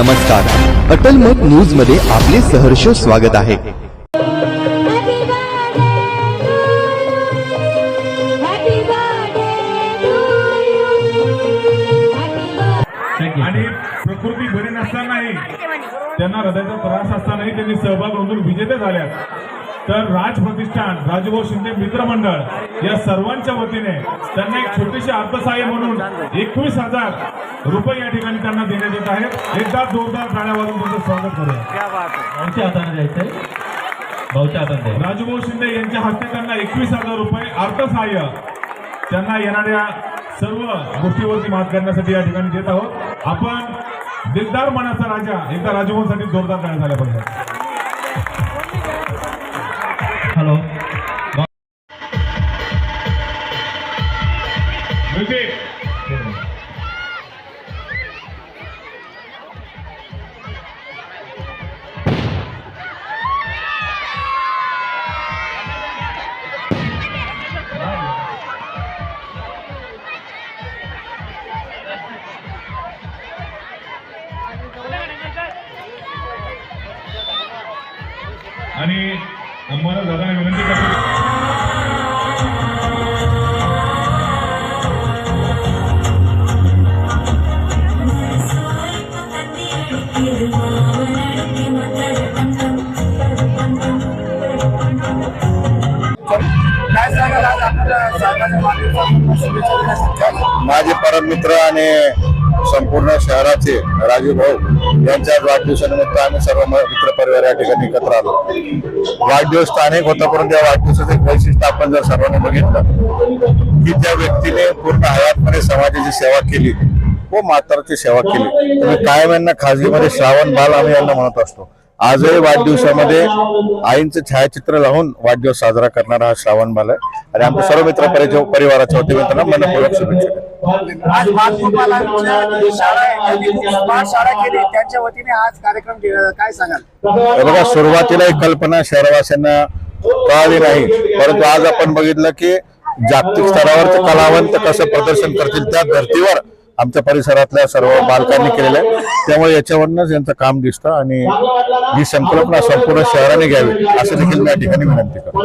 नमस्कार. अटल मत न्यूजमध्ये आपले सहर्ष स्वागत आहे. आणि प्रकृती बरी नसतानाही त्यांना हृदयाचा त्रास असतानाही त्यांनी सहभाग होऊन विजेते झाल्या तर राज प्रतिष्ठान राजभाऊ शिंदे मित्रमंडळ या सर्वांच्या वतीने त्यांना एक छोटीशी अर्थसहाय्य म्हणून एकवीस हजार रुपये या ठिकाणी त्यांना देण्यात येत आहेत. एकदा जोरदार टाळ्या वाजून त्यांचं स्वागत करूया. राजभाऊ शिंदे यांच्या हस्ते त्यांना एकवीस हजार रुपये अर्थसहाय्य त्यांना येणाऱ्या सर्व गोष्टीवरती मात करण्यासाठी या ठिकाणी देत आहोत. आपण दिलदार मनाचा राजा एकदा राजभाऊसाठी जोरदार टाळ्या झाल्या पाहिजे. आणि आम्हाला दादा विनंती करतो. माझे परम मित्र आणि संपूर्ण शहराचे राजू भाऊ यांच्या वाढदिवसानिमित्त आम्ही सर्व मित्रपरिवार मित्र परिवार या ठिकाणी एकत्र आलो. वाढदिवस स्थानिक होता परंतु या वाढदिवसाचं एक वैशिष्ट्य आपण जर सर्वांनी बघितलं की त्या व्यक्तीने पूर्ण हयातमध्ये समाजाची सेवा केली. हो, व म्हाताराची सेवा केली. तुम्ही कायम यांना खाजगीमध्ये श्रावण बाल आम्ही यांना म्हणत असतो. आजही वाढदिवसामध्ये आईंचं छायाचित्र लावून वाढदिवस साजरा करणारा हा श्रावण बाल आहे आणि आमच्या सर्व मित्र परिवाराच्या वतीने त्यांना मनपूर्वक शुभेच्छा. आज केली. त्यांच्या वतीने आज कार्यक्रम काय सांगाल? बघा सुरुवातीला ही कल्पना शहरवासियांना कळाली नाही. परंतु आज आपण बघितलं की जागतिक स्तरावरचे कलावंत कसं प्रदर्शन करतील त्या धर्तीवर आमच्या परिसरातल्या सर्व बालकांनी केलेलं आहे. त्यामुळे याच्यावरूनच यांचं काम दिसतं आणि ही संकल्पना संपूर्ण शहराने घ्यावी असं देखील मी या ठिकाणी विनंती करतो.